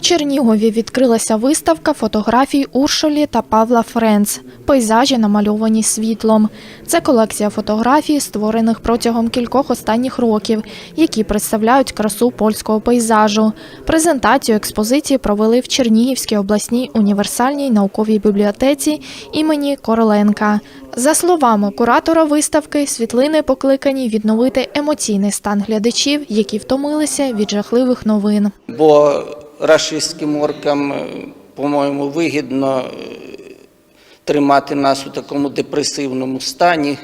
Чернігові відкрилася виставка фотографій Уршолі та Павла Френц «Пейзажі, намальовані світлом». Це колекція фотографій, створених протягом кількох останніх років, які представляють красу польського пейзажу. Презентацію експозиції провели в Чернігівській обласній універсальній науковій бібліотеці імені Короленка. За словами куратора виставки, світлини покликані відновити емоційний стан глядачів, які втомилися від жахливих новин. бо рашистським оркам, е, по-моєму, вигідно е, тримати нас у такому депресивному стані,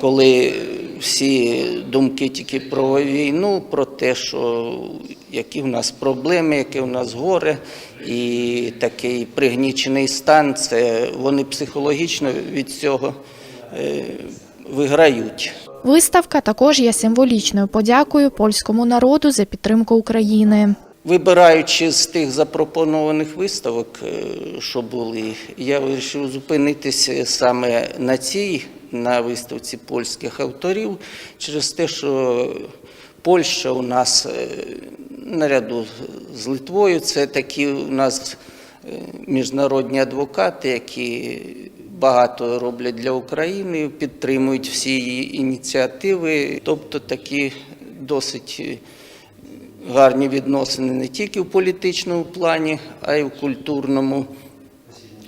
коли всі думки тільки про війну, про те, що які в нас проблеми, яке в нас горе, і такий пригнічений стан, це вони психологічно від цього е, виграють. Виставка також є символічною подякою польському народу за підтримку України. Вибираючи з тих запропонованих виставок, е, що були, я вирішив зупинитися саме на цій, на виставці польських авторів, через те, що Польща у нас е, наряду з Литвою, це такі у нас е, міжнародні адвокати, які багато роблять для України, підтримують всі її ініціативи, тобто такі досить гарні відносини не тільки в політичному плані, а й в культурному.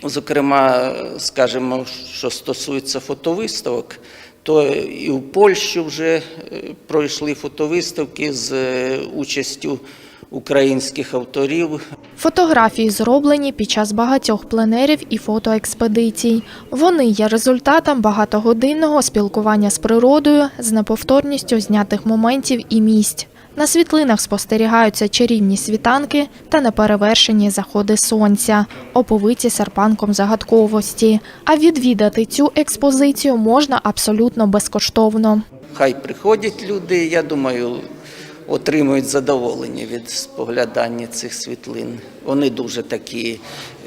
Зокрема, скажімо, що стосується фотовиставок, то і в Польщу вже е, пройшли фотовиставки з е, участю українських авторів. Фотографії зроблені під час багатьох пленерів і фотоекспедицій. Вони є результатом багатогодинного спілкування з природою з неповторністю знятих моментів і місць. На світлинах спостерігаються чарівні світанки та неперевершені заходи сонця, оповиті серпанком загадковості. А відвідати цю експозицію можна абсолютно безкоштовно. Хай приходять люди, я думаю, отримують задоволення від споглядання цих світлин. Вони дуже такі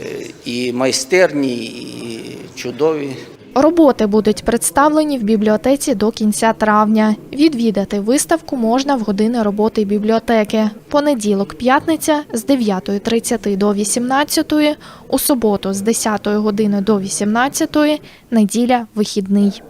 е, і майстерні, і чудові. Роботи будуть представлені в бібліотеці до кінця травня. Відвідати виставку можна в години роботи бібліотеки. Понеділок, п'ятниця з 9.30 до 18, у суботу з 10 години до 18, неділя, вихідний.